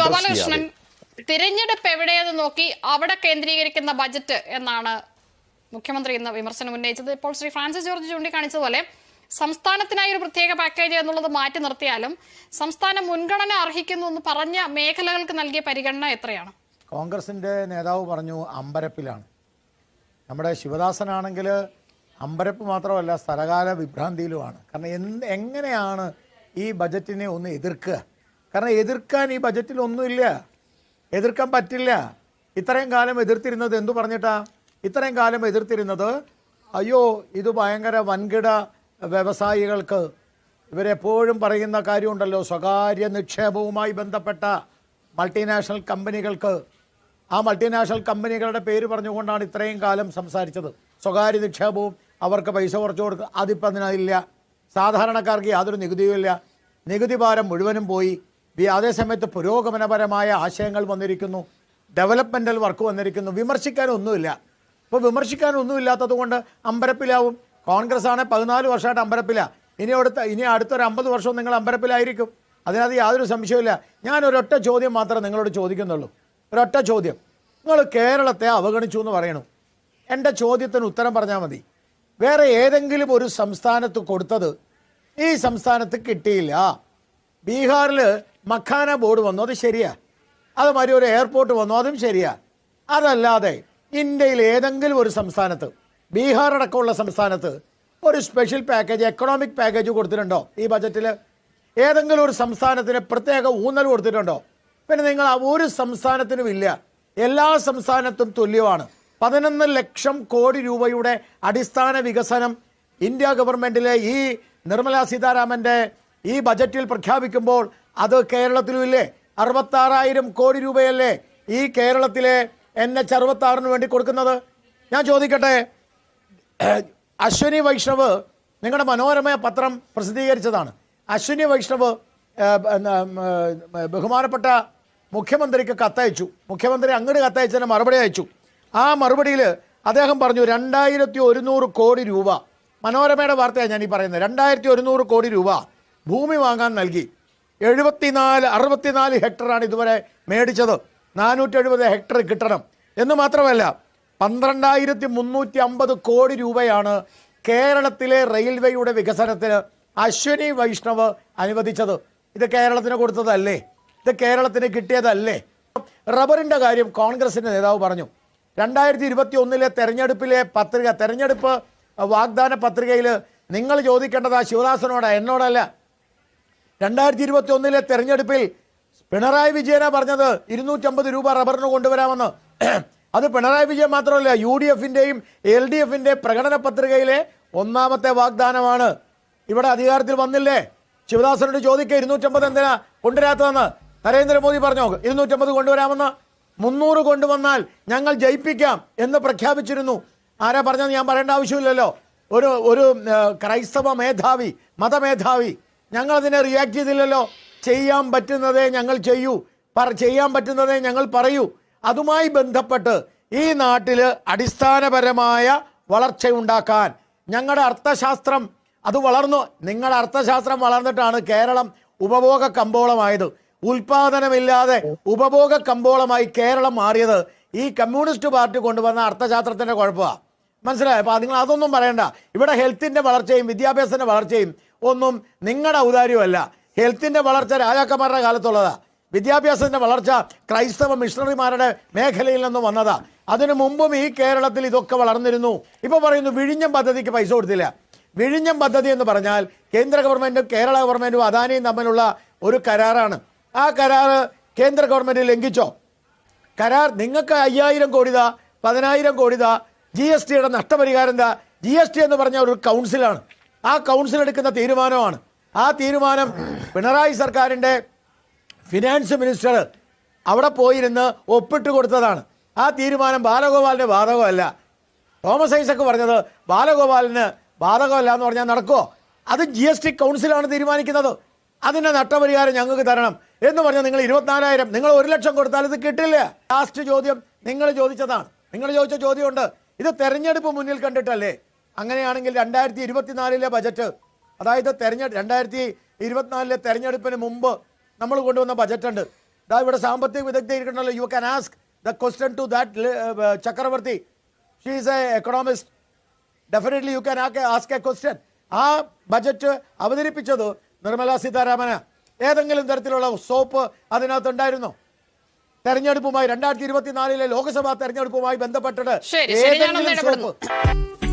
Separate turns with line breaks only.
ഗോപാലകൃഷ്ണൻ തിരഞ്ഞെടുപ്പ് എവിടെയെന്ന് നോക്കി അവിടെ കേന്ദ്രീകരിക്കുന്ന ബജറ്റ് എന്നാണ് മുഖ്യമന്ത്രി ഇന്ന് വിമർശനം ഉന്നയിച്ചത് ഇപ്പോൾ ശ്രീ ഫ്രാൻസിസ് ജോർജ് ചൂണ്ടിക്കാണിച്ചതുപോലെ സംസ്ഥാനത്തിനായി ഒരു പ്രത്യേക പാക്കേജ് എന്നുള്ളത് മാറ്റി നിർത്തിയാലും സംസ്ഥാനം മുൻഗണന അർഹിക്കുന്നു എന്ന് പറഞ്ഞ മേഖലകൾക്ക് നൽകിയ പരിഗണന എത്രയാണ് കോൺഗ്രസിന്റെ നേതാവ് പറഞ്ഞു അമ്പരപ്പിലാണ് നമ്മുടെ ശിവദാസനാണെങ്കിൽ അമ്പരപ്പ് മാത്രമല്ല സ്ഥലകാല വിഭ്രാന്തിയിലുമാണ് കാരണം എന്ത് എങ്ങനെയാണ് ഈ ബജറ്റിനെ ഒന്ന് എതിർക്കുക കാരണം എതിർക്കാൻ ഈ ബജറ്റിൽ ഒന്നുമില്ല എതിർക്കാൻ പറ്റില്ല ഇത്രയും കാലം എതിർത്തിരുന്നത് എന്തു പറഞ്ഞിട്ടാ ഇത്രയും കാലം എതിർത്തിരുന്നത് അയ്യോ ഇത് ഭയങ്കര വൻകിട വ്യവസായികൾക്ക് ഇവരെപ്പോഴും പറയുന്ന കാര്യമുണ്ടല്ലോ സ്വകാര്യ നിക്ഷേപവുമായി ബന്ധപ്പെട്ട മൾട്ടിനാഷണൽ കമ്പനികൾക്ക് ആ മൾട്ടിനാഷണൽ കമ്പനികളുടെ പേര് പറഞ്ഞുകൊണ്ടാണ് ഇത്രയും കാലം സംസാരിച്ചത് സ്വകാര്യ നിക്ഷേപവും അവർക്ക് പൈസ കുറച്ചു കൊടുക്കുക അതിപ്പോൾ അതിനില്ല സാധാരണക്കാർക്ക് യാതൊരു നികുതിയും ഇല്ല നികുതി ഭാരം മുഴുവനും പോയി അതേസമയത്ത് പുരോഗമനപരമായ ആശയങ്ങൾ വന്നിരിക്കുന്നു ഡെവലപ്മെൻ്റൽ വർക്ക് വന്നിരിക്കുന്നു വിമർശിക്കാനൊന്നുമില്ല ഇപ്പോൾ വിമർശിക്കാനൊന്നുമില്ലാത്തത് കൊണ്ട് അമ്പരപ്പിലാവും കോൺഗ്രസ് ആണെങ്കിൽ പതിനാല് വർഷമായിട്ട് അമ്പരപ്പിലാണ് ഇനി അടുത്ത ഇനി അടുത്തൊരു അമ്പത് വർഷവും നിങ്ങൾ അമ്പരപ്പിലായിരിക്കും അതിനകത്ത് യാതൊരു സംശയമില്ല ഞാൻ ഒരൊറ്റ ചോദ്യം മാത്രമേ നിങ്ങളോട് ചോദിക്കുന്നുള്ളൂ ഒരൊറ്റ ചോദ്യം നിങ്ങൾ കേരളത്തെ അവഗണിച്ചു എന്ന് പറയണു എൻ്റെ ചോദ്യത്തിന് ഉത്തരം പറഞ്ഞാൽ മതി വേറെ ഏതെങ്കിലും ഒരു സംസ്ഥാനത്ത് കൊടുത്തത് ഈ സംസ്ഥാനത്ത് കിട്ടിയില്ല ബീഹാറിൽ മഖാന ബോർഡ് വന്നു അത് ശരിയാ മാതിരി ഒരു എയർപോർട്ട് വന്നു അതും ശരിയാ അതല്ലാതെ ഇന്ത്യയിൽ ഏതെങ്കിലും ഒരു സംസ്ഥാനത്ത് ബീഹാർ അടക്കമുള്ള സംസ്ഥാനത്ത് ഒരു സ്പെഷ്യൽ പാക്കേജ് എക്കണോമിക് പാക്കേജ് കൊടുത്തിട്ടുണ്ടോ ഈ ബജറ്റിൽ ഏതെങ്കിലും ഒരു സംസ്ഥാനത്തിന് പ്രത്യേക ഊന്നൽ കൊടുത്തിട്ടുണ്ടോ പിന്നെ നിങ്ങൾ ഒരു സംസ്ഥാനത്തിനും ഇല്ല എല്ലാ സംസ്ഥാനത്തും തുല്യമാണ് പതിനൊന്ന് ലക്ഷം കോടി രൂപയുടെ അടിസ്ഥാന വികസനം ഇന്ത്യ ഗവൺമെൻറ്റിലെ ഈ നിർമ്മലാ സീതാരാമൻ്റെ ഈ ബജറ്റിൽ പ്രഖ്യാപിക്കുമ്പോൾ അത് കേരളത്തിലുമില്ലേ അറുപത്താറായിരം കോടി രൂപയല്ലേ ഈ കേരളത്തിലെ എൻ എച്ച് അറുപത്താറിന് വേണ്ടി കൊടുക്കുന്നത് ഞാൻ ചോദിക്കട്ടെ അശ്വിനി വൈഷ്ണവ് നിങ്ങളുടെ മനോരമ പത്രം പ്രസിദ്ധീകരിച്ചതാണ് അശ്വിനി വൈഷ്ണവ് ബഹുമാനപ്പെട്ട മുഖ്യമന്ത്രിക്ക് കത്തയച്ചു മുഖ്യമന്ത്രി അങ്ങോട്ട് കത്തയച്ചതിന് മറുപടി അയച്ചു ആ മറുപടിയിൽ അദ്ദേഹം പറഞ്ഞു രണ്ടായിരത്തി ഒരുന്നൂറ് കോടി രൂപ മനോരമയുടെ വാർത്തയാണ് ഞാൻ ഈ പറയുന്നത് രണ്ടായിരത്തി ഒരുന്നൂറ് കോടി രൂപ ഭൂമി വാങ്ങാൻ നൽകി എഴുപത്തിനാല് അറുപത്തിനാല് ഹെക്ടറാണ് ഇതുവരെ മേടിച്ചത് നാനൂറ്റി എഴുപത് ഹെക്ടർ കിട്ടണം എന്ന് മാത്രമല്ല പന്ത്രണ്ടായിരത്തി മുന്നൂറ്റി അമ്പത് കോടി രൂപയാണ് കേരളത്തിലെ റെയിൽവേയുടെ വികസനത്തിന് അശ്വിനി വൈഷ്ണവ് അനുവദിച്ചത് ഇത് കേരളത്തിന് കൊടുത്തതല്ലേ ഇത് കേരളത്തിന് കിട്ടിയതല്ലേ റബ്ബറിൻ്റെ കാര്യം കോൺഗ്രസിൻ്റെ നേതാവ് പറഞ്ഞു രണ്ടായിരത്തി ഇരുപത്തി ഒന്നിലെ തെരഞ്ഞെടുപ്പിലെ പത്രിക തെരഞ്ഞെടുപ്പ് വാഗ്ദാന പത്രികയിൽ നിങ്ങൾ ചോദിക്കേണ്ടത് ആ ശിവദാസനോട് എന്നോടല്ല രണ്ടായിരത്തി ഇരുപത്തി ഒന്നിലെ തെരഞ്ഞെടുപ്പിൽ പിണറായി വിജയന പറഞ്ഞത് ഇരുന്നൂറ്റമ്പത് രൂപ റബ്ബറിന് കൊണ്ടുവരാമെന്ന് അത് പിണറായി വിജയൻ മാത്രമല്ല യു ഡി എഫിൻ്റെയും എൽ ഡി എഫിൻ്റെ പ്രകടന പത്രികയിലെ ഒന്നാമത്തെ വാഗ്ദാനമാണ് ഇവിടെ അധികാരത്തിൽ വന്നില്ലേ ശിവദാസനോട് ചോദിക്കുക ഇരുന്നൂറ്റമ്പത് എന്തിനാ കൊണ്ടുവരാത്തതെന്ന് നരേന്ദ്രമോദി പറഞ്ഞു ഇരുന്നൂറ്റമ്പത് കൊണ്ടുവരാമെന്ന് മുന്നൂറ് കൊണ്ടുവന്നാൽ ഞങ്ങൾ ജയിപ്പിക്കാം എന്ന് പ്രഖ്യാപിച്ചിരുന്നു ആരാ പറഞ്ഞത് ഞാൻ പറയേണ്ട ആവശ്യമില്ലല്ലോ ഒരു ഒരു ക്രൈസ്തവ മേധാവി മതമേധാവി ഞങ്ങൾ അതിനെ റിയാക്ട് ചെയ്തില്ലല്ലോ ചെയ്യാൻ പറ്റുന്നതേ ഞങ്ങൾ ചെയ്യൂ പറ ചെയ്യാൻ പറ്റുന്നതേ ഞങ്ങൾ പറയൂ അതുമായി ബന്ധപ്പെട്ട് ഈ നാട്ടിൽ അടിസ്ഥാനപരമായ വളർച്ചയുണ്ടാക്കാൻ ഞങ്ങളുടെ അർത്ഥശാസ്ത്രം അത് വളർന്നു നിങ്ങളുടെ അർത്ഥശാസ്ത്രം വളർന്നിട്ടാണ് കേരളം ഉപഭോഗ കമ്പോളമായത് ഉൽപാദനമില്ലാതെ ഉപഭോഗ കമ്പോളമായി കേരളം മാറിയത് ഈ കമ്മ്യൂണിസ്റ്റ് പാർട്ടി കൊണ്ടുവന്ന അർത്ഥശാസ്ത്രത്തിൻ്റെ കുഴപ്പമാണ് മനസ്സിലായോ അപ്പോൾ നിങ്ങൾ അതൊന്നും പറയണ്ട ഇവിടെ ഹെൽത്തിൻ്റെ വളർച്ചയും വിദ്യാഭ്യാസത്തിൻ്റെ വളർച്ചയും ഒന്നും നിങ്ങളുടെ ഔദാര്യമല്ല ഹെൽത്തിൻ്റെ വളർച്ച രാജാക്കന്മാരുടെ കാലത്തുള്ളതാണ് വിദ്യാഭ്യാസത്തിൻ്റെ വളർച്ച ക്രൈസ്തവ മിഷണറിമാരുടെ മേഖലയിൽ നിന്നും വന്നതാ അതിനു മുമ്പും ഈ കേരളത്തിൽ ഇതൊക്കെ വളർന്നിരുന്നു ഇപ്പോൾ പറയുന്നു വിഴിഞ്ഞം പദ്ധതിക്ക് പൈസ കൊടുത്തില്ല വിഴിഞ്ഞം പദ്ധതി എന്ന് പറഞ്ഞാൽ കേന്ദ്ര ഗവൺമെൻറ്റും കേരള ഗവൺമെൻറ്റും അദാനിയും തമ്മിലുള്ള ഒരു കരാറാണ് ആ കരാറ് കേന്ദ്ര ഗവൺമെൻറ് ലംഘിച്ചോ കരാർ നിങ്ങൾക്ക് അയ്യായിരം കോടി താ പതിനായിരം കോടി ജി എസ് ടിയുടെ നഷ്ടപരിഹാരം എന്താ ജി എസ് ടി എന്ന് പറഞ്ഞ ഒരു കൗൺസിലാണ് ആ കൗൺസിൽ എടുക്കുന്ന തീരുമാനമാണ് ആ തീരുമാനം പിണറായി സർക്കാരിൻ്റെ ഫിനാൻസ് മിനിസ്റ്റർ അവിടെ പോയിരുന്ന് ഒപ്പിട്ട് കൊടുത്തതാണ് ആ തീരുമാനം ബാലഗോപാലിൻ്റെ ബാധകമല്ല തോമസ് ഐസക് പറഞ്ഞത് ബാലഗോപാലിന് ബാധകമല്ല എന്ന് പറഞ്ഞാൽ നടക്കുമോ അത് ജി എസ് ടി കൗൺസിലാണ് തീരുമാനിക്കുന്നത് അതിൻ്റെ നഷ്ടപരിഹാരം ഞങ്ങൾക്ക് തരണം എന്ന് പറഞ്ഞാൽ നിങ്ങൾ ഇരുപത്തിനാലായിരം നിങ്ങൾ ഒരു ലക്ഷം കൊടുത്താൽ ഇത് കിട്ടില്ല ലാസ്റ്റ് ചോദ്യം നിങ്ങൾ ചോദിച്ചതാണ് നിങ്ങൾ ചോദിച്ച ചോദ്യമുണ്ട് ഇത് തെരഞ്ഞെടുപ്പ് മുന്നിൽ കണ്ടിട്ടല്ലേ അങ്ങനെയാണെങ്കിൽ രണ്ടായിരത്തി ഇരുപത്തിനാലിലെ ബജറ്റ് അതായത് തെരഞ്ഞെടുപ്പ് രണ്ടായിരത്തി ഇരുപത്തിനാലിലെ തെരഞ്ഞെടുപ്പിന് മുമ്പ് നമ്മൾ കൊണ്ടുവന്ന ബജറ്റ് ഉണ്ട് ഇതാ ഇവിടെ സാമ്പത്തിക വിദഗ്ധ you can ask the question to that Chakraborty she's a economist definitely you can ask a question ആ ബജറ്റ് അവതരിപ്പിച്ചത് നിർമ്മലാ സീതാരാമന് ഏതെങ്കിലും തരത്തിലുള്ള സോപ്പ് അതിനകത്തുണ്ടായിരുന്നോ തെരഞ്ഞെടുപ്പുമായി രണ്ടായിരത്തി ഇരുപത്തിനാലിലെ ലോക്സഭാ തെരഞ്ഞെടുപ്പുമായി ബന്ധപ്പെട്ടിട്ട് ഏതെങ്കിലും